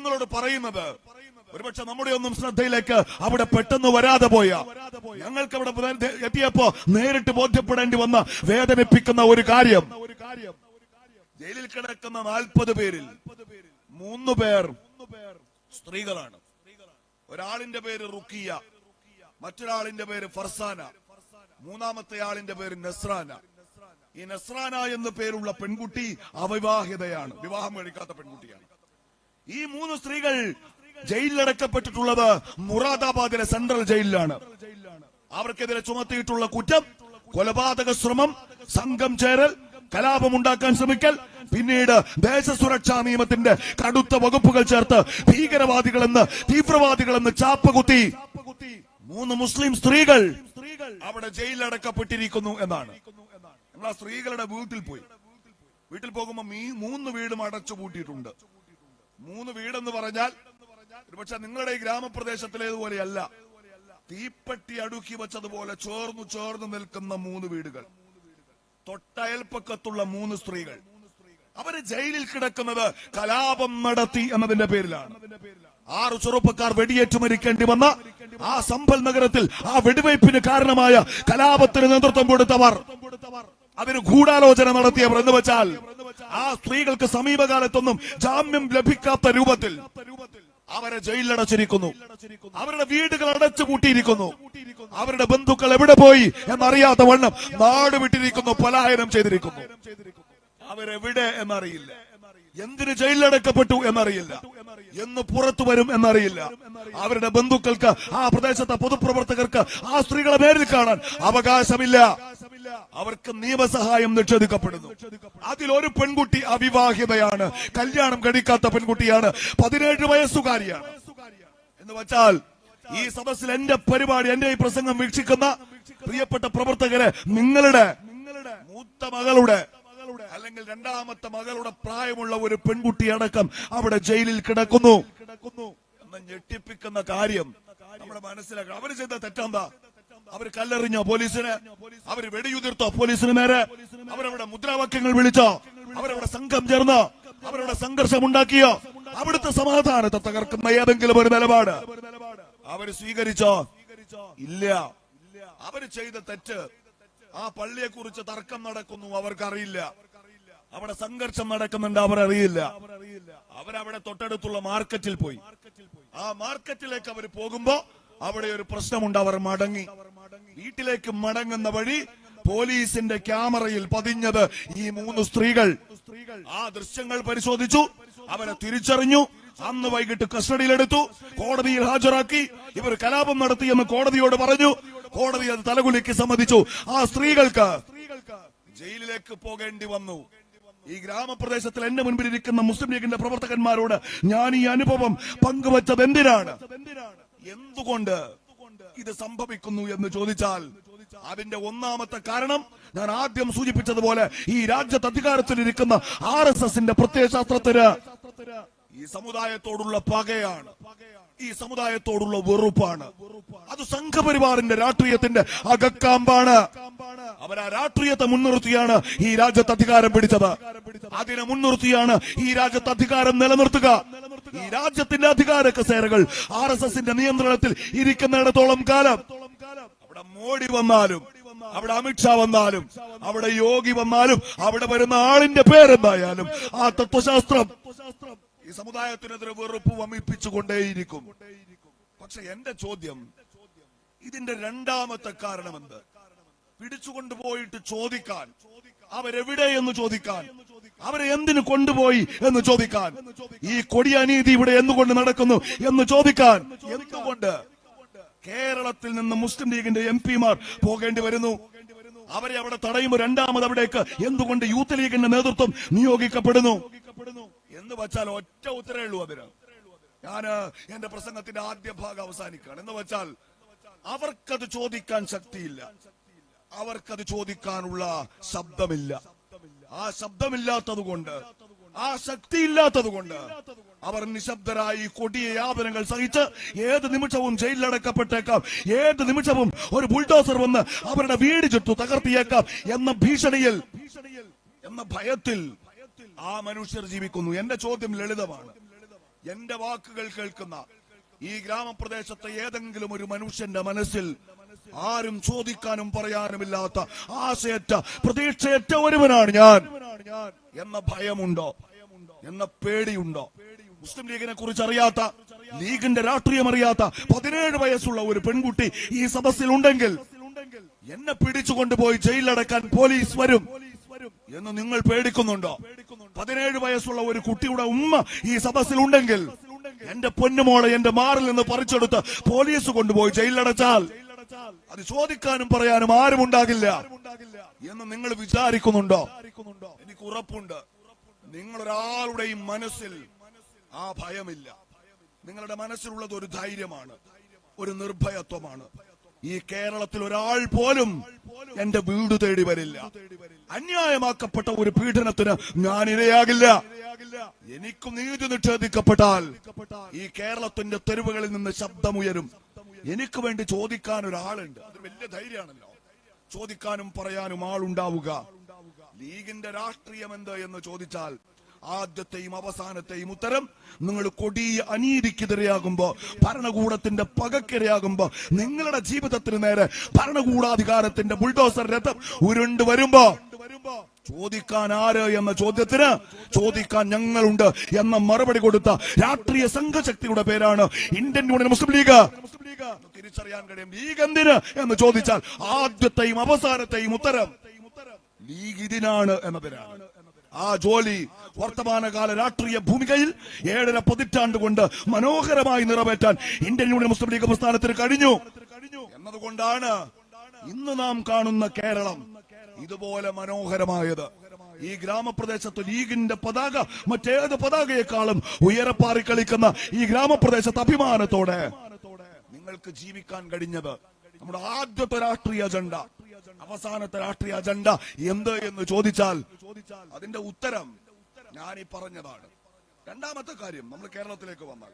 നിങ്ങളോട് പറയുന്നത്. ഒരുപക്ഷെ നമ്മുടെ ഒന്നും ശ്രദ്ധയിലേക്ക് അവിടെ പെട്ടെന്ന് വരാതെ പോയ. ഞങ്ങൾക്ക് അവിടെ എത്തിയപ്പോ നേരിട്ട് ബോധ്യപ്പെടേണ്ടി വന്ന വേദനിപ്പിക്കുന്ന ഒരു കാര്യം. ജയിലിൽ കിടക്കുന്ന നാൽപ്പത് പേരിൽ മൂന്ന് പേർ സ്ത്രീകളാണ്. ഒരാളിന്റെ പേര് റുക്കിയ മറ്റൊരാളിന്റെ പേര് ഫർസാന മൂന്നാമത്തെ ആളിന്റെ പേര് നസ്രാന. ഈ നസ്രാന എന്ന പേരുള്ള പെൺകുട്ടി അവിവാഹിതയാണ്. വിവാഹം കഴിക്കാത്ത പെൺകുട്ടിയാണ്. ഈ മൂന്ന് സ്ത്രീകൾ ജയിലിലടക്കപ്പെട്ടിട്ടുള്ളത് മുറാദാബാദിലെ സെൻട്രൽ ജയിലിലാണ്. അവർക്കെതിരെ ചുമത്തിയിട്ടുള്ള കുറ്റം കൊലപാതക ശ്രമം സംഘം ചേരൽ കലാപമുണ്ടാക്കാൻ ശ്രമിക്കൽ പിന്നീട് ദേശസുരക്ഷാ നിയമത്തിന്റെ കടുത്ത വകുപ്പുകൾ ചേർത്ത് ഭീകരവാദികളെന്ന് തീവ്രവാദികളെന്ന് ചാപ്പകുത്തി മൂന്ന് മുസ്ലിം സ്ത്രീകൾ അവിടെ ജയിലിലടക്കപ്പെട്ടിരിക്കുന്നു എന്നാണ്. ഞങ്ങൾ ആ സ്ത്രീകളുടെ വീട്ടിൽ പോയി. വീട്ടിൽ പോകുമ്പോ മീ- മൂന്ന് വീടും അടച്ചു പൂട്ടിയിട്ടുണ്ട് മൂന്ന് വീടെന്ന് പറഞ്ഞാൽ ഒരുപക്ഷെ നിങ്ങളുടെ ഈ ഗ്രാമപ്രദേശത്തിലേതുപോലെയല്ല തീപ്പെട്ടി അടുക്കി വെച്ചതുപോലെ ചോർന്നു ചോർന്നു നിൽക്കുന്ന മൂന്ന് വീടുകൾ. തൊട്ടയൽപ്പക്കത്തുള്ള മൂന്ന് സ്ത്രീകൾ. അവർ ജയിലിൽ കിടക്കുന്നത് കലാപം നടത്തി എന്നതിന്റെ പേരിലാണ്. ആറ് ചെറുപ്പക്കാർ വെടിയേറ്റ് മരിക്കേണ്ടി വന്ന ആ സമ്പൽ നഗരത്തിൽ ആ വെടിവയ്പ്പിന് കാരണമായ കലാപത്തിന് നേതൃത്വം കൊടുത്തവർ. അതിന് ഗൂഢാലോചന നടത്തിയവർ എന്ന് വെച്ചാൽ ആ സ്ത്രീകൾക്ക് സമീപകാലത്തൊന്നും ജാമ്യം ലഭിക്കാത്ത രൂപത്തിൽ അവരെ ജയിലിലടച്ചിരിക്കുന്നു. അവരുടെ വീടുകൾ അടച്ചു പൂട്ടിയിരിക്കുന്നു അവരുടെ ബന്ധുക്കൾ എവിടെ പോയി എന്നറിയാത്ത വണ്ണം നാട് വിട്ടിരിക്കുന്നു പലായനം ചെയ്തിരിക്കുന്നു. അവരെവിടെ എന്നറിയില്ല. എന്തിന് ജയിലിലടക്കപ്പെട്ടു എന്നറിയില്ല. എന്ന് പുറത്തു വരും എന്നറിയില്ല. അവരുടെ ബന്ധുക്കൾക്ക് ആ പ്രദേശത്തെ പൊതുപ്രവർത്തകർക്ക് ആ സ്ത്രീകളെ നേരിൽ കാണാൻ അവകാശമില്ല. അവർക്ക് നിയമസഹായം നിഷേധിക്കപ്പെടുന്നു. അതിൽ ഒരു പെൺകുട്ടി അവിവാഹിതയാണ്. കല്യാണം കഴിക്കാത്ത പെൺകുട്ടിയാണ്. പതിനേഴ് വയസ്സുകാരിയാണ്. എന്ന് വച്ചാൽ ഈ സദസ്സിൽ എന്റെ പരിപാടി എന്റെ ഈ പ്രസംഗം വീക്ഷിക്കുന്ന പ്രിയപ്പെട്ട പ്രവർത്തകരെ നിങ്ങളുടെ മൂത്ത മകളുടെ അല്ലെങ്കിൽ രണ്ടാമത്തെ മകളുടെ പ്രായമുള്ള ഒരു പെൺകുട്ടി അടക്കം അവിടെ ജയിലിൽ കിടക്കുന്നു. എന്ന് ഞെട്ടിപ്പിക്കുന്ന കാര്യം നമ്മുടെ മനസ്സിലാക്കണം. അവർ ചെയ്ത തെറ്റെന്താ? അവർ കല്ലെറിഞ്ഞോ പോലീസിന്? അവർ വെടിയുതിർത്തോ പോലീസിന് നേരെ? അവരവിടെ മുദ്രാവാക്യങ്ങൾ വിളിച്ചോ? അവരവിടെ സംഘം ചേർന്നോ? അവരവിടെ സംഘർഷം ഉണ്ടാക്കിയോ അവിടുത്തെ സമാധാനത്തെ തകർക്കുന്ന ഏതെങ്കിലും ഒരു നിലപാട് അവർ സ്വീകരിച്ചോ? ഇല്ല. അവർ ചെയ്ത തെറ്റ് ആ പള്ളിയെ കുറിച്ച് തർക്കം നടക്കുന്നു അവർക്കറിയില്ല. അവിടെ സംഘർഷം നടക്കുന്നുണ്ട് അവരറിയില്ല. അവരവിടെ തൊട്ടടുത്തുള്ള മാർക്കറ്റിൽ പോയി. ആ മാർക്കറ്റിലേക്ക് അവർ പോകുമ്പോ അവിടെ ഒരു പ്രശ്നമുണ്ട് അവർ മടങ്ങി. വീട്ടിലേക്ക് മടങ്ങുന്ന വഴി പോലീസിന്റെ ക്യാമറയിൽ പതിഞ്ഞത് ഈ മൂന്ന് സ്ത്രീകൾ. ആ ദൃശ്യങ്ങൾ പരിശോധിച്ചു. അവരെ തിരിച്ചറിഞ്ഞു. അന്ന് വൈകിട്ട് കസ്റ്റഡിയിലെടുത്തു. കോടതിയിൽ ഹാജരാക്കി. ഇവർ കലാപം നടത്തിയെന്ന് കോടതിയോട് പറഞ്ഞു. കോടതി അത് തലകുലിക്ക് സമ്മതിച്ചു. ആ സ്ത്രീകൾക്ക് ജയിലിലേക്ക് പോകേണ്ടി വന്നു. ഈ ഗ്രാമപ്രദേശത്തിൽ എന്റെ മുൻപിൽ ഇരിക്കുന്ന മുസ്ലിം ലീഗിന്റെ പ്രവർത്തകന്മാരോട് ഞാൻ ഈ അനുഭവം പങ്കുവച്ചത് എന്തിനാണ് എന്തുകൊണ്ട് ഇത് സംഭവിക്കുന്നു എന്ന് ചോദിച്ചാൽ അതിന്റെ ഒന്നാമത്തെ കാരണം ഞാൻ ആദ്യം സൂചിപ്പിച്ചതുപോലെ ഈ രാജ്യത്ത് അധികാരത്തിലിരിക്കുന്ന ആർ എസ് എസിന്റെ പ്രത്യയശാസ്ത്രത്തിന് ഈ സമുദായത്തോടുള്ള പകയാണ്. ഈ സമുദായത്തോടുള്ള വെറുപ്പാണ്. അത് സംഘപരിവാറിന്റെ രാഷ്ട്രീയത്തിന്റെ അകക്കാമ്പാണ്. അവർ ആ രാഷ്ട്രീയത്തെ മുൻനിർത്തിയാണ് ഈ രാജ്യത്ത് അധികാരം പിടിച്ചത്. അതിനെ മുൻനിർത്തിയാണ് ഈ രാജ്യത്ത് അധികാരം നിലനിർത്തുക. ഈ രാജ്യത്തിന്റെ അധികാര കസേരകൾ ആർ എസ് എസിന്റെ നിയന്ത്രണത്തിൽ ഇരിക്കുന്നിടത്തോളം കാലം. അവിടെ മോഡി വന്നാലും അവിടെ അമിത്ഷാ വന്നാലും അവിടെ യോഗി വന്നാലും അവിടെ വരുന്ന ആളിന്റെ പേരെന്തായാലും ആ തത്വശാസ്ത്രം ഈ സമുദായത്തിനെതിരെ വെറുപ്പ് വമിപ്പിച്ചുകൊണ്ടേയിരിക്കും. പക്ഷെ എന്റെ ചോദ്യം ഇതിന്റെ രണ്ടാമത്തെ കാരണം എന്ത് പിടിച്ചുകൊണ്ടുപോയിട്ട് ചോദിക്കാൻ അവരെവിടെ എന്ന് ചോദിക്കാൻ അവരെ എന്തിനു കൊണ്ടുപോയി എന്ന് ചോദിക്കാൻ? ഈ കൊടിയ അനീതി ഇവിടെ എന്തുകൊണ്ട് നടക്കുന്നു എന്ന് ചോദിക്കാൻ? എന്തുകൊണ്ട്? കേരളത്തിൽ നിന്ന് മുസ്ലിം ലീഗിന്റെ എം പിമാർ പോകേണ്ടി വരുന്നു. അവരെ അവിടെ തടയുമ്പോൾ രണ്ടാമത് അവിടേക്ക് എന്തുകൊണ്ട് യൂത്ത് ലീഗിന്റെ നേതൃത്വം നിയോഗിക്കപ്പെടുന്നു? എന്ന് വച്ചാൽ ഒറ്റ ഉത്തരേ ഉള്ളൂ അതിന്. ഞാൻ എന്റെ പ്രസംഗത്തിന്റെ ആദ്യ ഭാഗം അവസാനിക്കുകയാണ്. എന്ന് വെച്ചാൽ അവർക്കത് ചോദിക്കാൻ ശക്തിയില്ല. അവർക്കത് ചോദിക്കാനുള്ള ശബ്ദമില്ല. ആ ശബ്ദമില്ലാത്തതുകൊണ്ട് ആ ശക്തിയില്ലാത്തതുകൊണ്ട് അവർ നിശബ്ദരായി കൊടിയ യാതനകൾ സഹിച്ച് ഏത് നിമിഷവും ജയിലിലടക്കപ്പെട്ടേക്കാം. ഏത് നിമിഷവും ഒരു ബുൾഡോസർ വന്ന് അവരുടെ വീട് ചുറ്റു തകർത്തിയേക്കാം എന്ന ഭീഷണിയിൽ എന്ന ഭയത്തിൽ ആ മനുഷ്യർ ജീവിക്കുന്നു. എന്റെ ചോദ്യം ലളിതമാണ്. എന്റെ വാക്കുകൾ കേൾക്കുന്ന ഈ ഗ്രാമപ്രദേശത്തെ ഏതെങ്കിലും ഒരു മനുഷ്യന്റെ മനസ്സിൽ ആരും ചോദിക്കാനും പറയാനുമില്ലാത്ത ആശയറ്റ പ്രതീക്ഷയറ്റ ഒരുവനാണ് ഞാൻ. എന്ന ഭയമുണ്ടോ? എന്ന പേടിയുണ്ടോ? മുസ്ലിം ലീഗിനെ കുറിച്ച് അറിയാത്ത ലീഗിന്റെ രാഷ്ട്രീയം അറിയാത്ത പതിനേഴ് വയസ്സുള്ള ഒരു പെൺകുട്ടി ഈ സദസ്സിൽ ഉണ്ടെങ്കിൽ എന്നെ പിടിച്ചുകൊണ്ടുപോയി ജയിലിലടക്കാൻ പോലീസ് വരും എന്ന് നിങ്ങൾ പേടിക്കുന്നുണ്ടോ? പതിനേഴ് വയസ്സുള്ള ഒരു കുട്ടിയുടെ ഉമ്മ ഈ സദസ്സിൽ ഉണ്ടെങ്കിൽ എന്റെ പൊന്നുമോളെ എന്റെ മാറിൽ നിന്ന് പറിച്ചെടുത്ത് പോലീസ് കൊണ്ടുപോയി ജയിലിലടച്ചാൽ അത് ചോദിക്കാനും പറയാനും ആരും ഉണ്ടാകില്ല എന്ന് നിങ്ങൾ വിചാരിക്കുന്നുണ്ടോ? എനിക്ക് ഉറപ്പുണ്ട്. നിങ്ങളൊരാളുടെയും മനസ്സിൽ ആ ഭയമില്ല. നിങ്ങളുടെ മനസ്സിലുള്ളത് ഒരു ധൈര്യമാണ് ഒരു നിർഭയത്വമാണ്. ഈ കേരളത്തിൽ ഒരാൾ പോലും എന്റെ വീട് തേടി വരില്ല. അന്യായമാക്കപ്പെട്ട ഒരു പീഡനത്തിന് ഞാൻ ഇരയാകില്ല. എനിക്കും നീതി നിഷേധിക്കപ്പെട്ടാൽ ഈ കേരളത്തിന്റെ തെരുവുകളിൽ നിന്ന് ശബ്ദമുയരും. എനിക്ക് വേണ്ടി ചോദിക്കാൻ ഒരാളുണ്ട് അത് വലിയ ധൈര്യമാണല്ലോ. ചോദിക്കാനും പറയാനും ആളുണ്ടാവുക. ലീഗിന്റെ രാഷ്ട്രീയം എന്ത് എന്ന് ചോദിച്ചാൽ ആദ്യത്തെയും അവസാനത്തെയും ഉത്തരം നിങ്ങൾ കൊടിയ അനീതിക്കെതിരെയാകുമ്പോ ഭരണകൂടത്തിന്റെ പകക്കിരയാകുമ്പോ നിങ്ങളുടെ ജീവിതത്തിന് നേരെ ഭരണകൂടാധികാരത്തിന്റെ ബുൾഡോസർ രഥം ഉരുണ്ട് വരുമ്പോ ചോദിക്കാൻ ആര് എന്ന ചോദ്യത്തിന് ചോദിക്കാൻ ഞങ്ങളുണ്ട് എന്ന മറുപടി കൊടുത്ത രാഷ്ട്രീയ സംഘശക്തിയുടെ പേരാണ് ഇന്ത്യൻ യൂണിയൻ മുസ്ലിം ലീഗ്. തിരിച്ചറിയാൻ കഴിയും. ലീഗ് എന്തിന് എന്ന് ചോദിച്ചാൽ ആദ്യത്തെയും അവസാനത്തെയും ഉത്തരം ലീഗ് ഇതിനാണ് എന്നതിനാണ് ആ ജോലി വർത്തമാനകാല രാഷ്ട്രീയ ഭൂമികയിൽ ഏഴര പതിറ്റാണ്ട് കൊണ്ട് മനോഹരമായി നിറവേറ്റാൻ ഇന്ത്യൻ യൂണിയൻ മുസ്ലിം ലീഗ് പ്രസ്ഥാനത്തിന് കഴിഞ്ഞു. എന്നതുകൊണ്ടാണ് ഇന്ന് നാം കാണുന്ന കേരളം ഇതുപോലെ മനോഹരമായത്. ഈ ഗ്രാമപ്രദേശത്ത് ലീഗിന്റെ പതാക മറ്റേത് പതാകയെക്കാളും ഉയരപ്പാറി കളിക്കുന്ന ഈ ഗ്രാമപ്രദേശത്ത് അഭിമാനത്തോടെ നിങ്ങൾക്ക് ജീവിക്കാൻ കഴിഞ്ഞത് നമ്മുടെ ആദ്യത്തെ രാഷ്ട്രീയ അജണ്ട അവസാനത്തെ രാഷ്ട്രീയ അജണ്ട എന്ത് എന്ന് ചോദിച്ചാൽ അതിന്റെ ഉത്തരം ഞാൻ ഈ പറഞ്ഞതാണ്. രണ്ടാമത്തെ കാര്യം നമ്മൾ കേരളത്തിലേക്ക് വന്നാൽ.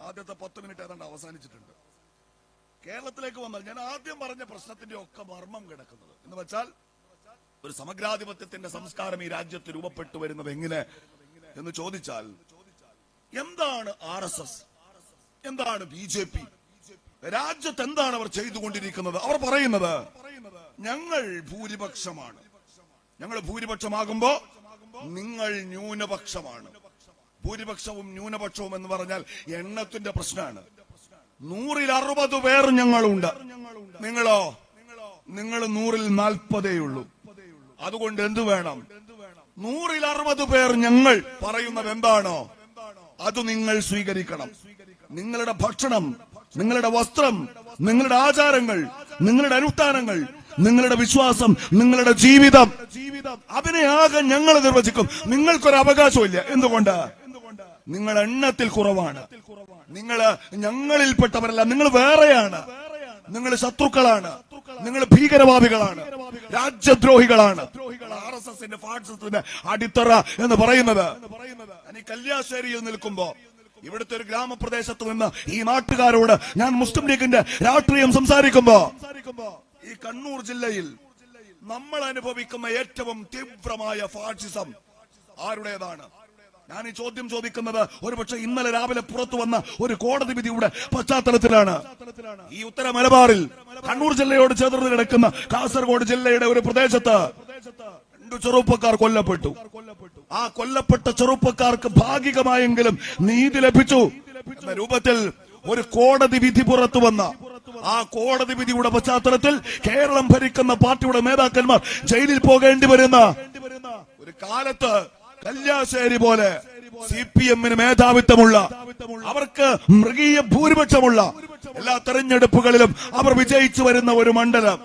ആദ്യത്തെ പത്ത് മിനിറ്റ് ഏതാണ്ട് അവസാനിച്ചിട്ടുണ്ട്. കേരളത്തിലേക്ക് വന്നാൽ ഞാൻ ആദ്യം പറഞ്ഞ പ്രശ്നത്തിന്റെ ഒക്കെ മർമ്മം കിടക്കുന്നത്. എന്ന് വെച്ചാൽ ഒരു സമഗ്രാധിപത്യത്തിന്റെ സംസ്കാരം ഈ രാജ്യത്ത് രൂപപ്പെട്ടു വരുന്നത് എങ്ങനെ എന്ന് ചോദിച്ചാൽ എന്താണ് ആർ എസ് എസ്? എന്താണ് ബി ജെ പി? രാജ്യത്ത് എന്താണ് അവർ ചെയ്തുകൊണ്ടിരിക്കുന്നത്? അവർ പറയുന്നത് ഞങ്ങൾ ഭൂരിപക്ഷമാണ്. ഞങ്ങൾ ഭൂരിപക്ഷമാകുമ്പോ നിങ്ങൾ ന്യൂനപക്ഷമാണ്. ഭൂരിപക്ഷവും ന്യൂനപക്ഷവും എന്ന് പറഞ്ഞാൽ എണ്ണത്തിന്റെ പ്രശ്നമാണ്. നൂറിൽ അറുപത് പേർ ഞങ്ങളുണ്ട്. നിങ്ങളോ? നിങ്ങൾ നൂറിൽ നാൽപ്പതേ ഉള്ളൂ. അതുകൊണ്ട് എന്തു വേണം? നൂറിൽ അറുപത് പേർ ഞങ്ങൾ പറയുന്നത് എന്താണോ അത് നിങ്ങൾ സ്വീകരിക്കണം. നിങ്ങളുടെ ഭക്ഷണം നിങ്ങളുടെ വസ്ത്രം നിങ്ങളുടെ ആചാരങ്ങൾ നിങ്ങളുടെ അനുഷ്ഠാനങ്ങൾ നിങ്ങളുടെ വിശ്വാസം നിങ്ങളുടെ ജീവിതം. അതിനെ ആകെ ഞങ്ങൾ നിർവചിക്കും. നിങ്ങൾക്കൊരു അവകാശമില്ല എന്തുകൊണ്ട്? നിങ്ങൾ എണ്ണത്തിൽ കുറവാണ്. നിങ്ങൾ ഞങ്ങളിൽപ്പെട്ടവരല്ല. നിങ്ങൾ വേറെയാണ്. നിങ്ങൾ ശത്രുക്കളാണ്. നിങ്ങൾ ഭീകരവാദികളാണ്. രാജ്യദ്രോഹികളാണ്. ആർ എസ് എസിന്റെ ഫാക്സത്തിന്റെ അടിത്തറ എന്ന് പറയുന്നത്. ഇനി കല്യാശ്ശേരിയിൽ നിൽക്കുമ്പോ ഇവിടുത്തെ ഒരു ഗ്രാമപ്രദേശത്ത് നിന്ന് ഈ നാട്ടുകാരോട് ഞാൻ മുസ്ലിം ലീഗിന്റെ രാഷ്ട്രീയം സംസാരിക്കുമ്പോ ഈ കണ്ണൂർ ജില്ലയിൽ നമ്മൾ അനുഭവിക്കുന്ന ഏറ്റവും തീവ്രമായ ഫാഷിസം ആരുടേതാണ്? ഞാൻ ഈ ചോദ്യം ചോദിക്കുന്നത് ഒരുപക്ഷെ ഇന്നലെ രാവിലെ പുറത്തു വന്ന ഒരു കോടതി വിധിയുടെ പശ്ചാത്തലത്തിലാണ്. ഈ ഉത്തര മലബാറിൽ കണ്ണൂർ ജില്ലയോട് ചേർന്ന് കിടക്കുന്ന കാസർഗോഡ് ജില്ലയുടെ ഒരു പ്രദേശത്ത് രണ്ടു ചെറുപ്പക്കാർ കൊല്ലപ്പെട്ടു. ആ കൊല്ലപ്പെട്ട ചെറുപ്പക്കാർക്ക് ഭാഗികമായെങ്കിലും നീതി ലഭിച്ചു രൂപത്തിൽ ഒരു കോടതി വിധി പുറത്തു വന്ന ആ കോടതി വിധിയുടെ പശ്ചാത്തലത്തിൽ കേരളം ഭരിക്കുന്ന പാർട്ടിയുടെ നേതാക്കന്മാർ ജയിലിൽ പോകേണ്ടി വരുന്ന ഒരു കാലത്ത് കല്യാശ്ശേരി പോലെ സി പി എമ്മിന് മേധാവിത്വമുള്ള അവർക്ക് മൃഗീയ ഭൂരിപക്ഷമുള്ള എല്ലാ തെരഞ്ഞെടുപ്പുകളിലും അവർ വിജയിച്ചു വരുന്ന ഒരു മണ്ഡലം.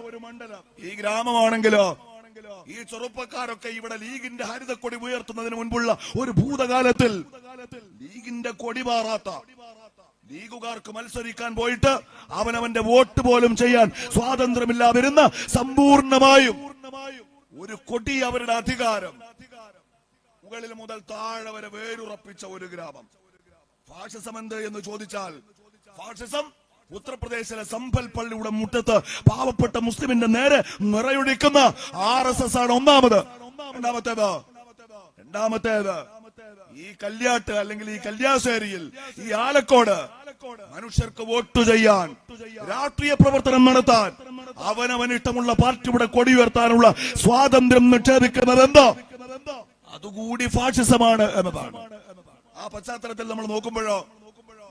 ഈ ഗ്രാമമാണെങ്കിലോ ഈ ചെറുപ്പക്കാരൊക്കെ ഇവിടെ ലീഗിന്റെ ഹരിതക്കൊടി ഉയർത്തുന്നതിന് മുൻപുള്ള ഒരു ഭൂതകാലത്തിൽ ലീഗിന്റെ കൊടി മാറാത്ത ലീഗുകാർക്ക് മത്സരിക്കാൻ പോയിട്ട് അവനവന്റെ വോട്ട് പോലും ചെയ്യാൻ സ്വാതന്ത്ര്യമില്ലാതിരുന്ന സമ്പൂർണമായും ഒരു കൊടി അവരുടെ അധികാരം. മുകളിൽ മുതൽ താഴെ വരെ വേരുറപ്പിച്ച ഒരു ഗ്രാമം. ഫാഷിസം എന്ത് എന്ന് ചോദിച്ചാൽ ഫാഷിസം ഉത്തർപ്രദേശിലെ സമ്പൽ പള്ളിയുടെ മുറ്റത്ത് പാവപ്പെട്ട മുസ്ലിമിന്റെ നേരെ നിറയൊഴിക്കുന്ന ആർ എസ് എസ് ആണ് ഒന്നാമത്. രണ്ടാമത്തേത്? രണ്ടാമത്തേത്? ഈ കല്യാട്ട് അല്ലെങ്കിൽ ഈ കല്യാശ്ശേരിയിൽ ഈ ആലക്കോട് മനുഷ്യർക്ക് വോട്ട് ചെയ്യാൻ രാഷ്ട്രീയ പ്രവർത്തനം നടത്താൻ അവനവൻ ഇഷ്ടമുള്ള പാർട്ടിയുടെ കൊടി ഉയർത്താനുള്ള സ്വാതന്ത്ര്യം നിക്ഷേപിക്കുന്നത് എന്തോ? അതുകൂടി ഫാഷിസമാണ് എന്നതാണ്. ആ പശ്ചാത്തലത്തിൽ നമ്മൾ നോക്കുമ്പോഴോ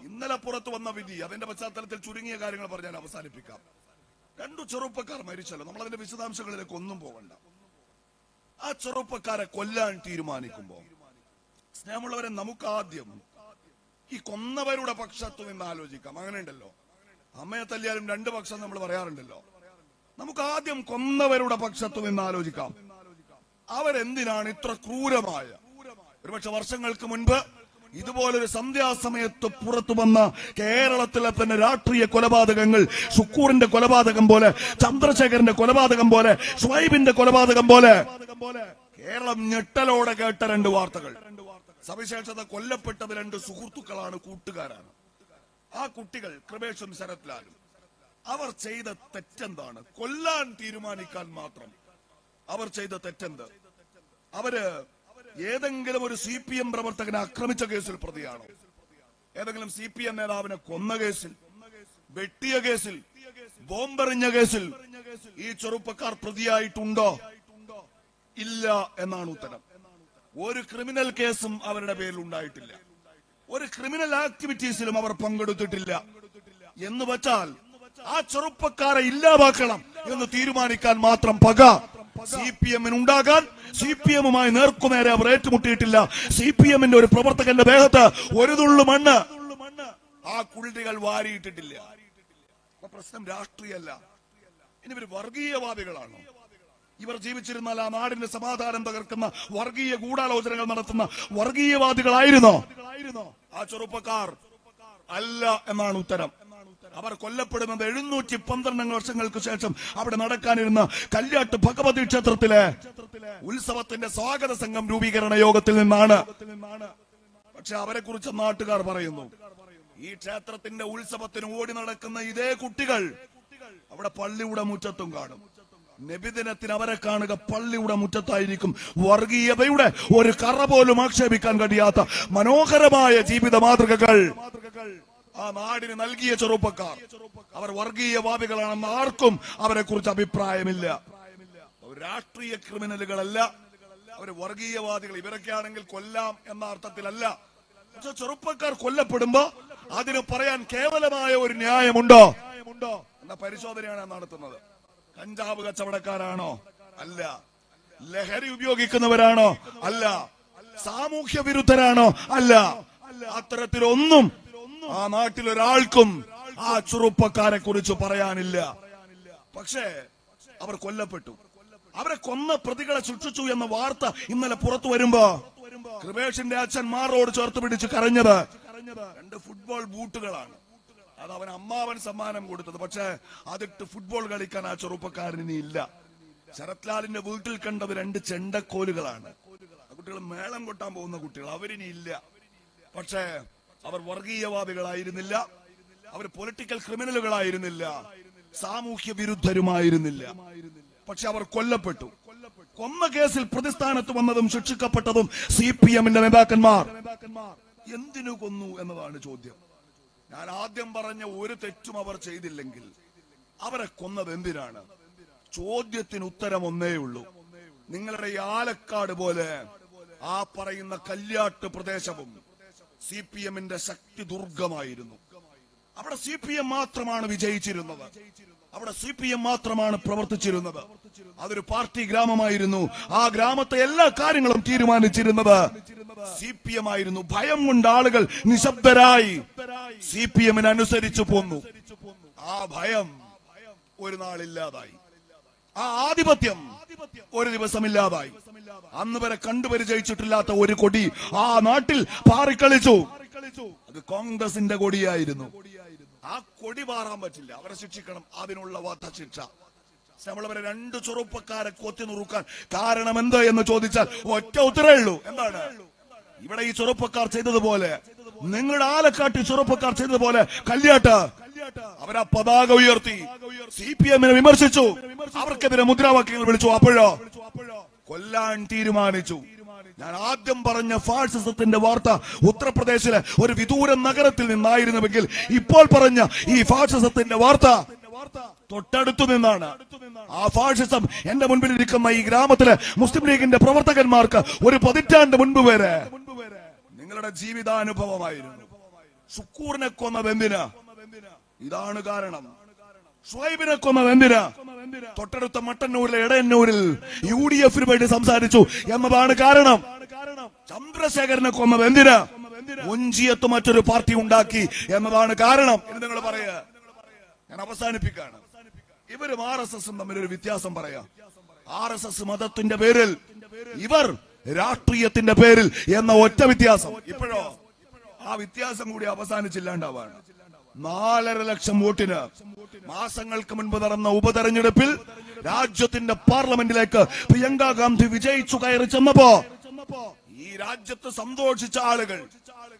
ഇന്നലെ പുറത്തു വന്ന വിധി അതിന്റെ പശ്ചാത്തലത്തിൽ ചുരുങ്ങിയ കാര്യങ്ങൾ പറഞ്ഞാൽ അവസാനിപ്പിക്കാം. രണ്ടു ചെറുപ്പക്കാർ മരിച്ചല്ലോ. നമ്മൾ അതിന്റെ വിശദാംശങ്ങളിലേക്ക് ഒന്നും പോകണ്ട ആ ചെറുപ്പക്കാരെ കൊല്ലാൻ തീരുമാനിക്കുമ്പോ സ്നേഹമുള്ളവരെ നമുക്ക് ആദ്യം ഈ കൊന്നവരുടെ പക്ഷത്വം നിന്ന് ആലോചിക്കാം. അങ്ങനെ ഉണ്ടല്ലോ അമ്മയെ തല്ലിയാലും രണ്ട് പക്ഷം നമ്മൾ പറയാറുണ്ടല്ലോ. നമുക്ക് ആദ്യം കൊന്നവരുടെ പക്ഷത്വം നിന്ന് ആലോചിക്കാം. അവരെന്തിനാണ് ഇത്ര ക്രൂരമായ? ഒരുപക്ഷെ വർഷങ്ങൾക്ക് മുൻപ് ഇതുപോലൊരു സന്ധ്യാസമയത്ത് പുറത്തു വന്ന കേരളത്തിലെ തന്നെ രാഷ്ട്രീയ കൊലപാതകങ്ങൾ സുക്കൂറിന്റെ കൊലപാതകം പോലെ ചന്ദ്രശേഖരന്റെ കൊലപാതകം പോലെ സ്വൈബിന്റെ കൊലപാതകം പോലെ കേരളം ഞെട്ടലോടെ കേട്ട രണ്ട് വാർത്തകൾ. സവിശേഷത കൊല്ലപ്പെട്ടത് രണ്ട് സുഹൃത്തുക്കളാണ് കൂട്ടുകാരാണ്. ആ കുട്ടികൾ കൃപേഷും ശരത്ലാലും. അവർ ചെയ്ത തെറ്റെന്താണ്? കൊല്ലാൻ തീരുമാനിക്കാൻ മാത്രം. അവർ ചെയ്ത തെറ്റെന്ത്? അവർ ഏതെങ്കിലും ഒരു സി പി എം പ്രവർത്തകനെ ആക്രമിച്ച കേസിൽ പ്രതിയാണോ? ഏതെങ്കിലും സി പി എം നേതാവിനെ കൊന്ന കേസിൽ വെട്ടിയ കേസിൽ ബോംബെറിഞ്ഞ കേസിൽ ഈ ചെറുപ്പക്കാർ പ്രതിയായിട്ടുണ്ടോ? ഇല്ല എന്നാണ് ഉത്തരം. ഒരു ക്രിമിനൽ കേസും അവരുടെ പേരിൽ ഉണ്ടായിട്ടില്ല. ഒരു ക്രിമിനൽ ആക്ടിവിറ്റീസിലും അവർ പങ്കെടുത്തിട്ടില്ല. എന്ന് വെച്ചാൽ ആ ചെറുപ്പക്കാരെ ഇല്ലാതാക്കണം എന്ന് തീരുമാനിക്കാൻ മാത്രം പക സി പി എമ്മിന് ഉണ്ടാകാൻ സി പി എമ്മുമായി നേർക്കുനേരെ അവർ ഏറ്റുമുട്ടിയിട്ടില്ല. സി പി എമ്മിന്റെ ഒരു പ്രവർത്തകന്റെ ദേഹത്ത് ഒരു തുള്ളു മണ്ണ്. ആ കുളികൾ വാരിയിട്ടിട്ടില്ല. പ്രശ്നം രാഷ്ട്രീയല്ല. ഇനി ഇവർ വർഗീയവാദികളാണ്. ഇവർ ജീവിച്ചിരുന്നാൽ ആ നാടിന്റെ സമാധാനം തകർക്കുന്ന വർഗീയ ഗൂഢാലോചനകൾ നടത്തുന്ന വർഗീയവാദികളായിരുന്നോ? ആ ചെറുപ്പക്കാർ അല്ല എന്നാണ് ഉത്തരം. അവർ കൊല്ലപ്പെടുന്നത് എഴുന്നൂറ്റി പന്ത്രണ്ട് വർഷങ്ങൾക്ക് ശേഷം അവിടെ നടക്കാനിരുന്ന കല്യാട്ട് ഭഗവതി ക്ഷേത്രത്തിലെ ഉത്സവത്തിന്റെ സ്വാഗത സംഘം രൂപീകരണ യോഗത്തിൽ നിന്നാണ്. പക്ഷെ അവരെ കുറിച്ച് നാട്ടുകാർ പറയുന്നു ഈ ക്ഷേത്രത്തിന്റെ ഉത്സവത്തിന് ഓടി നടക്കുന്ന ഇതേ കുട്ടികൾ അവിടെ പള്ളിയുടെ മുറ്റത്തും കാണും. നബിദിനത്തിന് അവരെ കാണുക പള്ളിയുടെ മുറ്റത്തായിരിക്കും. വർഗീയതയുടെ ഒരു കറ പോലും ആക്ഷേപിക്കാൻ കഴിയാത്ത മനോഹരമായ ജീവിത മാതൃകകൾ. ആ നാടിന് നൽകിയ ചെറുപ്പക്കാർ. അവർ വർഗീയവാദികളാണെന്ന് ആർക്കും അവരെ കുറിച്ച് അഭിപ്രായമില്ല. രാഷ്ട്രീയ ക്രിമിനലുകളല്ല. അവർ വർഗീയവാദികൾ ഇവരൊക്കെ ആണെങ്കിൽ കൊല്ലാം എന്ന അർത്ഥത്തിലല്ല. ചെറുപ്പക്കാർ കൊല്ലപ്പെടുമ്പോ അതിന് പറയാൻ കേവലമായ ഒരു ന്യായമുണ്ടോ? ഉണ്ടോ എന്ന പരിശോധനയാണ് നടത്തുന്നത്. കഞ്ചാവ് കച്ചവടക്കാരാണോ? അല്ല. ലഹരി ഉപയോഗിക്കുന്നവരാണോ? അല്ല. സാമൂഹ്യ വിരുദ്ധരാണോ? അല്ല. അത്തരത്തിലൊന്നും ആ നാട്ടിൽ ഒരാൾക്കും ആ ചെറുപ്പക്കാരെ കുറിച്ച് പറയാനില്ല. പക്ഷേ അവർ കൊല്ലപ്പെട്ടു. അവരെ കൊന്ന പ്രതികളെ ശിക്ഷിച്ചു എന്ന വാർത്ത ഇന്നലെ പുറത്തു വരുമ്പോ കൃപേഷിന്റെ അച്ഛൻ ചേർത്ത് പിടിച്ച് കരഞ്ഞത് രണ്ട് ഫുട്ബോൾ ബൂട്ടുകളാണ്. അത് അവൻ അമ്മാവൻ സമ്മാനം കൊടുത്തത്. പക്ഷേ അതിട്ട് ഫുട്ബോൾ കളിക്കാൻ ആ ചെറുപ്പക്കാരന് ഇല്ല. ശരത്ലാലിന്റെ വീട്ടിൽ കണ്ടത് രണ്ട് ചെണ്ടക്കോലുകളാണ്. കുട്ടികൾ മേളം കൊട്ടാൻ പോകുന്ന കുട്ടികൾ. അവരിനി ഇല്ല. പക്ഷേ അവർ വർഗീയവാദികളായിരുന്നില്ല. അവർ പൊളിറ്റിക്കൽ ക്രിമിനലുകളായിരുന്നില്ല സാമൂഹ്യ വിരുദ്ധരുമായിരുന്നില്ല. പക്ഷെ അവർ കൊല്ലപ്പെട്ടു. കൊന്ന കേസിൽ പ്രതിസ്ഥാനത്ത് വന്നതും ശിക്ഷിക്കപ്പെട്ടതും സി പി എമ്മിന്റെ നേതാക്കന്മാർ. എന്തിനു കൊന്നു എന്നതാണ് ചോദ്യം. ഞാൻ ആദ്യം പറഞ്ഞ ഒരു തെറ്റും അവർ ചെയ്തില്ലെങ്കിൽ അവരെ കൊന്നത് എന്തിനാണ്? ചോദ്യത്തിന് ഉത്തരം ഒന്നേ ഉള്ളൂ. നിങ്ങളുടെ ആലക്കാട് പോലെ ആ പറയുന്ന കല്യാട്ട് പ്രദേശവും സി പി എമ്മിന്റെ ശക്തി ദുർഗമായിരുന്നു. അവിടെ സി പി എം മാത്രമാണ് വിജയിച്ചിരുന്നത്. അവിടെ സി പി എം മാത്രമാണ് പ്രവർത്തിച്ചിരുന്നത്. അതൊരു പാർട്ടി ഗ്രാമമായിരുന്നു. ആ ഗ്രാമത്തെ എല്ലാ കാര്യങ്ങളും തീരുമാനിച്ചിരുന്നത്. സി പി എം ആയിരുന്നു. ഭയം കൊണ്ട് ആളുകൾ നിശബ്ദരായി സി പി എമ്മിന് അനുസരിച്ചു പോന്നു. ആ ഭയം ഒരു നാളില്ലാതായി. ആ ആധിപത്യം ഒരു ദിവസം ഇല്ലാതായി അന്ന് വരെ കണ്ടുപരിചയിച്ചിട്ടില്ലാത്ത ഒരു കൊടി ആ നാട്ടിൽ പാറിക്കളിച്ചു. അത് കോൺഗ്രസിന്റെ കൊടിയായിരുന്നു. ആ കൊടി പാറാൻ പറ്റില്ല. അവരെ ശിക്ഷിക്കണം. അതിനുള്ള വധശിക്ഷ നമ്മളവരെ രണ്ട് ചെറുപ്പക്കാരെ കൊത്തി നുറുക്കാൻ കാരണം എന്ത് എന്ന് ചോദിച്ചാൽ ഒറ്റ ഉത്തരേ ഉള്ളൂ. എന്താണ്? ഇവിടെ ഈ ചെറുപ്പക്കാർ ചെയ്തതുപോലെ നിങ്ങളുടെ ആലക്കാട്ട് ചെറുപ്പക്കാർ ചെയ്തതുപോലെ കല്യാട്ട്. അവരാ പതാക ഉയർത്തി. സി പി എമ്മിനെ വിമർശിച്ചു. അവർക്കെതിരെ മുദ്രാവാക്യങ്ങൾ വിളിച്ചു. അപ്പോഴോ? കൊല്ലാൻ തീരുമാനിച്ചു. ഞാൻ ആദ്യം പറഞ്ഞ ഫാഷിസത്തിന്റെ വാർത്ത ഉത്തർപ്രദേശിലെ ഒരു വിദൂര നഗരത്തിൽ നിന്നായിരുന്നുവെങ്കിൽ ഇപ്പോൾ പറഞ്ഞ ഈ ഫാഷിസത്തിന്റെ വാർത്ത തൊട്ടടുത്തു നിന്നാണ്. ആ ഫാഷിസം എന്റെ മുൻപിൽ ഇരിക്കുന്ന ഈ ഗ്രാമത്തിലെ മുസ്ലിം ലീഗിന്റെ പ്രവർത്തകന്മാർക്ക് ഒരു പതിറ്റാണ്ട് മുൻപ് വരെ നിങ്ങളുടെ ജീവിതാനുഭവമായിരുന്നു. സുക്കൂറിനെ കൊന്നത് എന്തിനാ ഇതാണ് കാരണം. ഷുഹൈബിനെ കൊന്നത് എന്തിനാ? തൊട്ടടുത്ത മട്ടന്നൂരിലെ ഇടയന്നൂരിൽ യു ഡി എഫിന് വേണ്ടി സംസാരിച്ചു എന്നതാണ് കാരണം. ചന്ദ്രശേഖരനെ കൊന്നത് എന്തിനാ? ഒഞ്ചിയത്ത് മറ്റൊരു പാർട്ടി ഉണ്ടാക്കി എന്നതാണ് കാരണം. എന്ന് നിങ്ങൾ പറയുക. ഞാൻ അവസാനിപ്പിക്കാണ് ഇവരും ആർ എസ് എസും തമ്മിൽ ഒരു വ്യത്യാസം പറയാം. ആർ എസ് എസ് മതത്തിന്റെ പേരിൽ ഇവർ രാഷ്ട്രീയത്തിന്റെ പേരിൽ എന്ന ഒറ്റ വ്യത്യാസം. ഇപ്പോഴോ? ആ വ്യത്യാസം കൂടി അവസാനിച്ചില്ലാണ്ടാവാണ്. നാലര ലക്ഷം വോട്ടിന് മാസങ്ങൾക്ക് മുൻപ് നടന്ന ഉപതെരഞ്ഞെടുപ്പിൽ രാജ്യത്തിന്റെ പാർലമെന്റിലേക്ക് പ്രിയങ്ക ഗാന്ധി വിജയിച്ചു കയറി ചെന്നപ്പോ ഈ രാജ്യത്ത് സന്തോഷിച്ച ആളുകൾ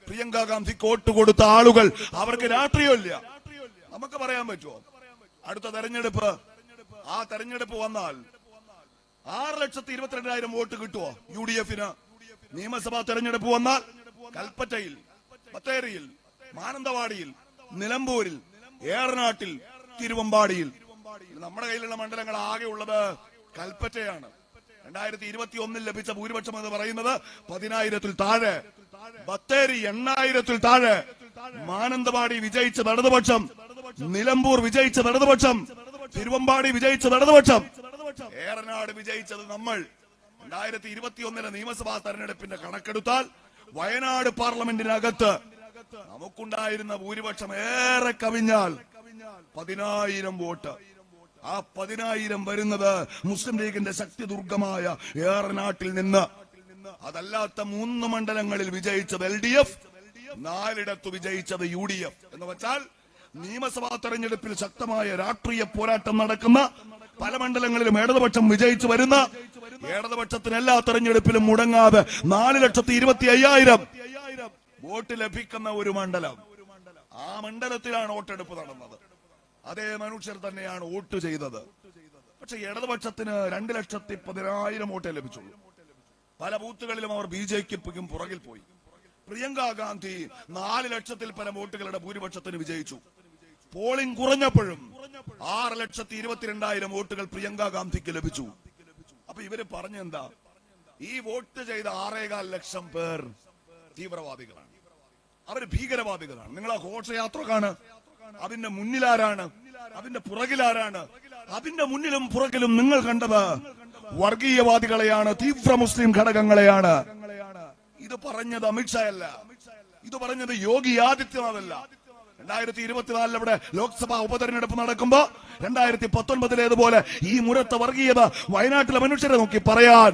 പ്രിയങ്ക ഗാന്ധി കോട്ട് കൊടുത്ത ആളുകൾ അവർക്ക് രാഷ്ട്രീയമില്ല നമുക്ക് പറയാൻ പറ്റുമോ? അടുത്ത തെരഞ്ഞെടുപ്പ് ആ തെരഞ്ഞെടുപ്പ് വന്നാൽ ആറ് ലക്ഷത്തി ഇരുപത്തിരണ്ടായിരം വോട്ട് കിട്ടുമോ യു ഡി എഫിന് നിയമസഭാ തെരഞ്ഞെടുപ്പ് വന്നാൽ കൽപ്പറ്റയിൽ ബത്തേരിയിൽ മാനന്തവാടിയിൽ നിലമ്പൂരിൽ ഏറനാട്ടിൽ തിരുവമ്പാടിയിൽ. നമ്മുടെ കയ്യിലുള്ള മണ്ഡലങ്ങൾ ആകെ ഉള്ളത് കൽപ്പറ്റയാണ്. രണ്ടായിരത്തി ഇരുപത്തി ഒന്നിൽ ലഭിച്ച ഭൂരിപക്ഷം എന്ന് പറയുന്നത് പതിനായിരത്തിൽ താഴെ. ബത്തേരി എണ്ണായിരത്തിൽ താഴെ. മാനന്തവാടി വിജയിച്ച ഇടതുപക്ഷം നിലമ്പൂർ വിജയിച്ച ഇടതുപക്ഷം തിരുവമ്പാടി വിജയിച്ച ഇടതുപക്ഷം ഏറനാട് വിജയിച്ചത് നമ്മൾ. രണ്ടായിരത്തി ഇരുപത്തി ഒന്നിലെ നിയമസഭാ തെരഞ്ഞെടുപ്പിന്റെ കണക്കെടുത്താൽ വയനാട് പാർലമെന്റിനകത്ത് നമുക്കുണ്ടായിരുന്ന ഭൂരിപക്ഷം ഏറെ കവിഞ്ഞാൽ പതിനായിരം വോട്ട്. ആ പതിനായിരം വരുന്നത് മുസ്ലിം ലീഗിന്റെ ശക്തി ദുർഗമായ ഏറനാട്ടിൽ നിന്ന്. അതല്ലാത്ത മൂന്ന് മണ്ഡലങ്ങളിൽ വിജയിച്ചത് എൽ ഡി എഫ് നാലിടത്ത് വിജയിച്ചത് യു ഡി എഫ്. എന്ന് വെച്ചാൽ നിയമസഭാ തെരഞ്ഞെടുപ്പിൽ ശക്തമായ രാഷ്ട്രീയ പോരാട്ടം നടക്കുന്ന പല മണ്ഡലങ്ങളിലും ഇടതുപക്ഷം വിജയിച്ചു വരുന്ന ഇടതുപക്ഷത്തിന് എല്ലാ തെരഞ്ഞെടുപ്പിലും മുടങ്ങാതെ നാല് ലക്ഷത്തി ഇരുപത്തി അയ്യായിരം വോട്ട് ലഭിക്കുന്ന ഒരു മണ്ഡലം. ആ മണ്ഡലത്തിലാണ് വോട്ടെടുപ്പ് നടന്നത്. അതേ മനുഷ്യർ തന്നെയാണ് വോട്ട് ചെയ്തത്. പക്ഷെ ഇടതുപക്ഷത്തിന് രണ്ട് ലക്ഷത്തി പതിനായിരം വോട്ടേ ലഭിച്ചുള്ളൂ. പല ബൂത്തുകളിലും അവർ ബി ജെ പിക്കും പുറകിൽ പോയി. പ്രിയങ്ക ഗാന്ധി നാല് ലക്ഷത്തിൽ പല വോട്ടുകളുടെ ഭൂരിപക്ഷത്തിന് വിജയിച്ചു. പോളിംഗ് കുറഞ്ഞപ്പോഴും ആറ് ലക്ഷത്തി ഇരുപത്തിരണ്ടായിരം വോട്ടുകൾ പ്രിയങ്ക ഗാന്ധിക്ക് ലഭിച്ചു. അപ്പൊ ഇവർ പറഞ്ഞെന്താ? ഈ വോട്ട് ചെയ്ത ആറേകാൽ ലക്ഷം പേർ തീവ്രവാദികളാണ്. അവർ ഭീകരവാദികളാണ്. നിങ്ങൾ ആ ഘോഷയാത്ര കാണ് അതിന്റെ മുന്നിലാരാണ്? അതിന്റെ പുറകിലാരാണ്? അതിന്റെ മുന്നിലും പുറകിലും നിങ്ങൾ കണ്ടത് വർഗീയവാദികളെയാണ് തീവ്ര മുസ്ലിം ഘടകങ്ങളെയാണ്. ഇത് പറഞ്ഞത് അമിത്ഷാ അല്ല. ഇത് പറഞ്ഞത് യോഗി ആദിത്യനാഥല്ല. രണ്ടായിരത്തി ഇരുപത്തിനാലിൽ അവിടെ ലോക്സഭാ ഉപതെരഞ്ഞെടുപ്പ് നടക്കുമ്പോ രണ്ടായിരത്തി പത്തൊൻപതിലേതുപോലെ ഈ മുരത്ത വർഗീയത വയനാട്ടിലെ മനുഷ്യരെ നോക്കി പറയാൻ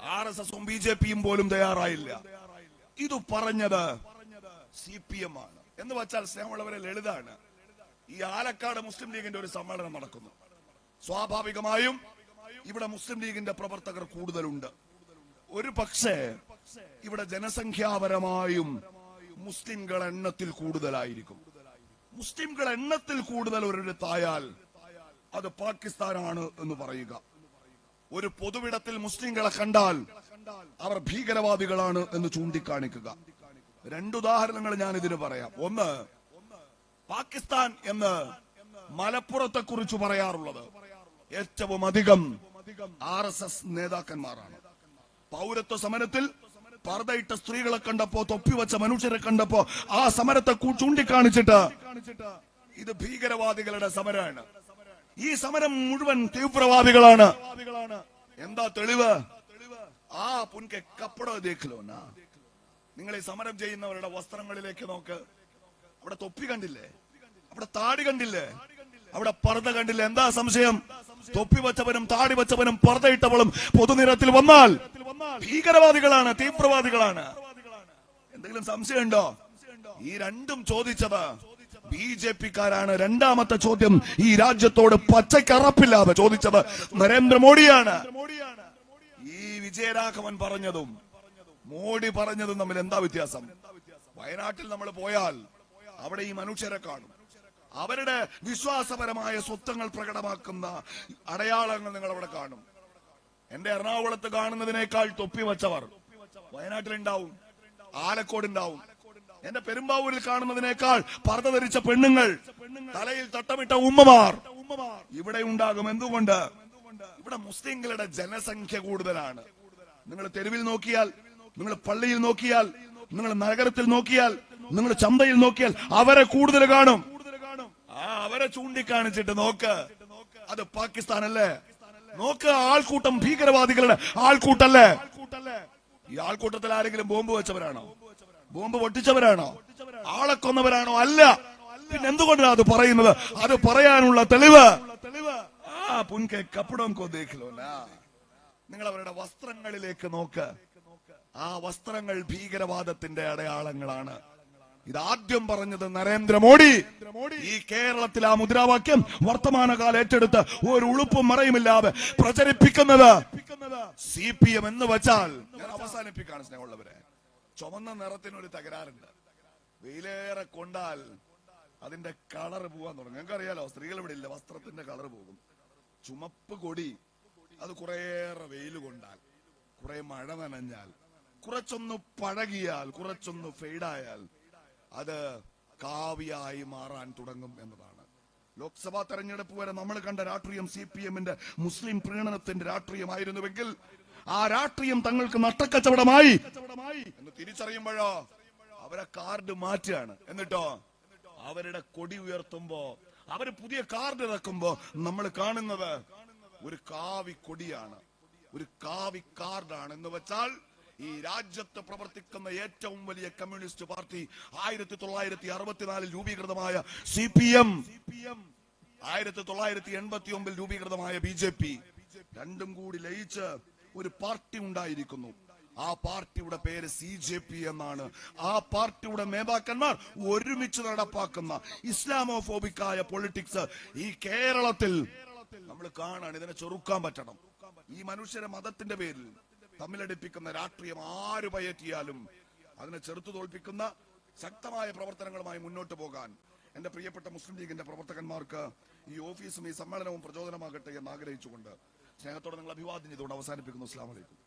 ആർ എസ് എസും ബി ജെ പിയും പോലും തയ്യാറായില്ല. ഇത് പറഞ്ഞത് സി പി എം ആണ്. എന്ന് വെച്ചാൽ സ്നേഹമുള്ളവരെ ലളിതാണ്. ഈ ആലക്കാട് മുസ്ലിം ലീഗിന്റെ ഒരു സമ്മേളനം നടക്കുന്നു. സ്വാഭാവികമായും ഇവിടെ മുസ്ലിം ലീഗിന്റെ പ്രവർത്തകർ കൂടുതലുണ്ട്. ഒരു പക്ഷേ ഇവിടെ ജനസംഖ്യാപരമായും മുസ്ലിംകൾ എണ്ണത്തിൽ കൂടുതലായിരിക്കും. മുസ്ലിംകൾ എണ്ണത്തിൽ കൂടുതൽ ഒരിടത്തായാൽ അത് പാകിസ്ഥാനാണ് എന്ന് പറയുക. ഒരു പൊതുവിടത്തിൽ മുസ്ലിംകളെ കണ്ടാൽ അവർ ഭീകരവാദികളാണ് എന്ന് ചൂണ്ടിക്കാണിക്കുക. രണ്ടുദാഹരണങ്ങൾ ഞാൻ ഇതിന് പറയാം. ഒന്ന് പാകിസ്ഥാൻ എന്ന് മലപ്പുറത്തെ കുറിച്ച് പറയാറുള്ളത് ഏറ്റവും അധികം ആർ എസ് എസ് നേതാക്കന്മാരാണ്. പൗരത്വ സമരത്തിൽ പർദ്ദയിട്ട സ്ത്രീകളെ കണ്ടപ്പോ തൊപ്പിവച്ച മനുഷ്യരെ കണ്ടപ്പോ ആ സമരത്തെ ചൂണ്ടിക്കാണിച്ചിട്ട് ഇത് ഭീകരവാദികളുടെ സമരമാണ് ഈ സമരം മുഴുവൻ തീവ്രവാദികളാണ്. എന്താ തെളിവ്? ആ പുൻകെ കപ്പടോ ദേഖലോ നിങ്ങൾ ഈ സമരം ചെയ്യുന്നവരുടെ വസ്ത്രങ്ങളിലേക്ക് നോക്ക്. അവിടെ തൊപ്പി കണ്ടില്ലേ? അവിടെ താടി കണ്ടില്ലേ? അവിടെ പർദ്ദ കണ്ടില്ലേ? എന്താ സംശയം? തൊപ്പി വച്ചവനും താടി വെച്ചവനും പർദ്ദയിട്ടവളും പൊതുനിരത്തിൽ വന്നാൽ ഭീകരവാദികളാണ് തീവ്രവാദികളാണ്. എന്തെങ്കിലും സംശയമുണ്ടോ? ഈ രണ്ടും ചോദിച്ചത് ബി ജെ പിക്കാരാണ്. രണ്ടാമത്തെ ചോദ്യം ഈ രാജ്യത്തോട് പച്ചക്കറപ്പില്ലാതെ ചോദിച്ചത് നരേന്ദ്രമോദിയാണ്. ഈ വിജയരാഘവൻ പറഞ്ഞതും മോഡി പറഞ്ഞതും തമ്മിൽ എന്താ വ്യത്യാസം? വയനാട്ടിൽ നമ്മൾ പോയാൽ അവിടെ ഈ മനുഷ്യരെ കാണും. അവരുടെ വിശ്വാസപരമായ സ്വത്വങ്ങൾ പ്രകടമാക്കുന്ന അടയാളങ്ങൾ നിങ്ങൾ അവിടെ കാണും. എന്റെ എറണാകുളത്ത് കാണുന്നതിനേക്കാൾ തൊപ്പി വച്ചവർ വയനാട്ടിലുണ്ടാവും ആലക്കോടുണ്ടാവും. എന്റെ പെരുമ്പാവൂരിൽ കാണുന്നതിനേക്കാൾ പർദ്ദ ധരിച്ച പെണ്ണുങ്ങൾ തലയിൽ തട്ടമിട്ട ഉമ്മമാർ ഇവിടെ ഉണ്ടാകും. എന്തുകൊണ്ട്? ഇവിടെ മുസ്ലിങ്ങളുടെ ജനസംഖ്യ കൂടുതലാണ്. നിങ്ങൾ തെരുവിൽ നോക്കിയാൽ നിങ്ങൾ പള്ളിയിൽ നോക്കിയാൽ നിങ്ങൾ നഗരത്തിൽ നോക്കിയാൽ നിങ്ങൾ ചന്തയിൽ നോക്കിയാൽ അവരെ കൂടുതൽ കാണും. ആ അവരെ ചൂണ്ടിക്കാണിച്ചിട്ട് നോക്ക്. അത് പാകിസ്ഥാൻ അല്ലേ നോക്ക് ആൾക്കൂട്ടം ഭീകരവാദികളുടെ ആൾക്കൂട്ടല്ലേ? ഈ ആൾക്കൂട്ടത്തിൽ ആരെങ്കിലും ബോംബ് വെച്ചവരാണോ? ബോംബ് പൊട്ടിച്ചവരാണോ? ആളെ കൊന്നവരാണോ? അല്ല. പിന്നെ എന്തുകൊണ്ടാണ് അത് പറയുന്നത്? അത് പറയാനുള്ള തെളിവ്. ആ പുൻകെ കപ്പടം കോ. നിങ്ങൾ അവരുടെ വസ്ത്രങ്ങളിലേക്ക് നോക്ക്. ആ വസ്ത്രങ്ങൾ ഭീകരവാദത്തിന്റെ അടയാളങ്ങളാണ്. ഇതാദ്യം പറഞ്ഞത് നരേന്ദ്രമോദി. ഈ കേരളത്തിൽ ആ മുദ്രാവാക്യം വർത്തമാനകാലം ഏറ്റെടുത്ത് ഒരു ഉളുപ്പും മറയുമില്ലാതെ പ്രചരിപ്പിക്കുന്നത് സി പി എം എന്ന് വെച്ചാൽ ഞാൻ അവസാനിപ്പിക്കാണ് സ്നേഹമുള്ളവരെ. ചുമന്ന നിറത്തിനൊരു തകരാറുണ്ട്. വെയിലേറെ കൊണ്ടാൽ അതിന്റെ കളർ പോവാൻ തുടങ്ങും. നിങ്ങൾക്ക് അറിയാലോ സ്ത്രീകൾ ഇവിടെ ഇല്ല വസ്ത്രത്തിന്റെ കളർ പോകും. ചുമപ്പ് കൊടി അത് കുറേയേറെ വെയിൽ കൊണ്ടാൽ കുറെ മഴ നനഞ്ഞാൽ കുറച്ചൊന്ന് പഴകിയാൽ കുറച്ചൊന്ന് ഫെയ്ഡായാൽ അത് കാവ്യായി മാറാൻ തുടങ്ങും എന്നതാണ്. ലോക്സഭാ തെരഞ്ഞെടുപ്പ് വരെ നമ്മൾ കണ്ട രാഷ്ട്രീയം സി പി എമ്മിന്റെ മുസ്ലിം പ്രീണനത്തിന്റെ രാഷ്ട്രീയമായിരുന്നുവെങ്കിൽ ആ രാഷ്ട്രീയം തങ്ങൾക്ക് നഷ്ടക്കച്ചവടമായി എന്ന് തിരിച്ചറിയുമ്പോഴോ അവരെ കാർഡ് മാറ്റുകയാണ്. എന്നിട്ടോ? അവരുടെ കൊടി ഉയർത്തുമ്പോ അവർ പുതിയ കാർഡ് ഇറക്കുമ്പോ നമ്മൾ കാണുന്നത് ഒരു കാവി കൊടിയാണ്. ഒരു കാവി കാർഡാണ് എന്ന് വെച്ചാൽ ഈ രാജ്യത്ത് പ്രവർത്തിക്കുന്ന ഏറ്റവും വലിയ കമ്മ്യൂണിസ്റ്റ് പാർട്ടി ആയിരത്തി തൊള്ളായിരത്തി അറുപത്തിനാലിൽ രൂപീകൃതമായ സി പി എം ആയിരത്തി തൊള്ളായിരത്തി എൺപത്തി ഒമ്പതിൽ രൂപീകൃതമായ ബി ജെ പി. രണ്ടും കൂടി ലയിച്ച് ഒരു പാർട്ടി ഉണ്ടായിരിക്കുന്നു. ആ പാർട്ടിയുടെ പേര് സി ജെ പി എന്നാണ്. ആ പാർട്ടിയുടെ നേതാക്കന്മാർ ഒരുമിച്ച് നടപ്പാക്കുന്ന ഇസ്ലാമോഫോബിക്കായ പൊളിറ്റിക്സ് ഈ കേരളത്തിൽ നമ്മൾ കാണാൻ ഇതിനെ ചെറുക്കാൻ പറ്റണം. ഈ മനുഷ്യരെ മതത്തിന്റെ പേരിൽ. തമ്മിലടിപ്പിക്കുന്ന രാഷ്ട്രീയം ആര് പയറ്റിയാലും അതിനെ ചെറുത്തു തോൽപ്പിക്കുന്ന ശക്തമായ പ്രവർത്തനങ്ങളുമായി മുന്നോട്ട് പോകാൻ എന്റെ പ്രിയപ്പെട്ട മുസ്ലിം ലീഗിന്റെ പ്രവർത്തകന്മാർക്ക് ഈ ഓഫീസും ഈ സമ്മേളനവും പ്രചോദനമാകട്ടെ എന്ന് ആഗ്രഹിച്ചുകൊണ്ട് സ്നേഹത്തോടെ നിങ്ങൾ അഭിവാദ്യം ചെയ്തുകൊണ്ട് അവസാനിപ്പിക്കുന്നു. അസ്ലാം വലൈക്കും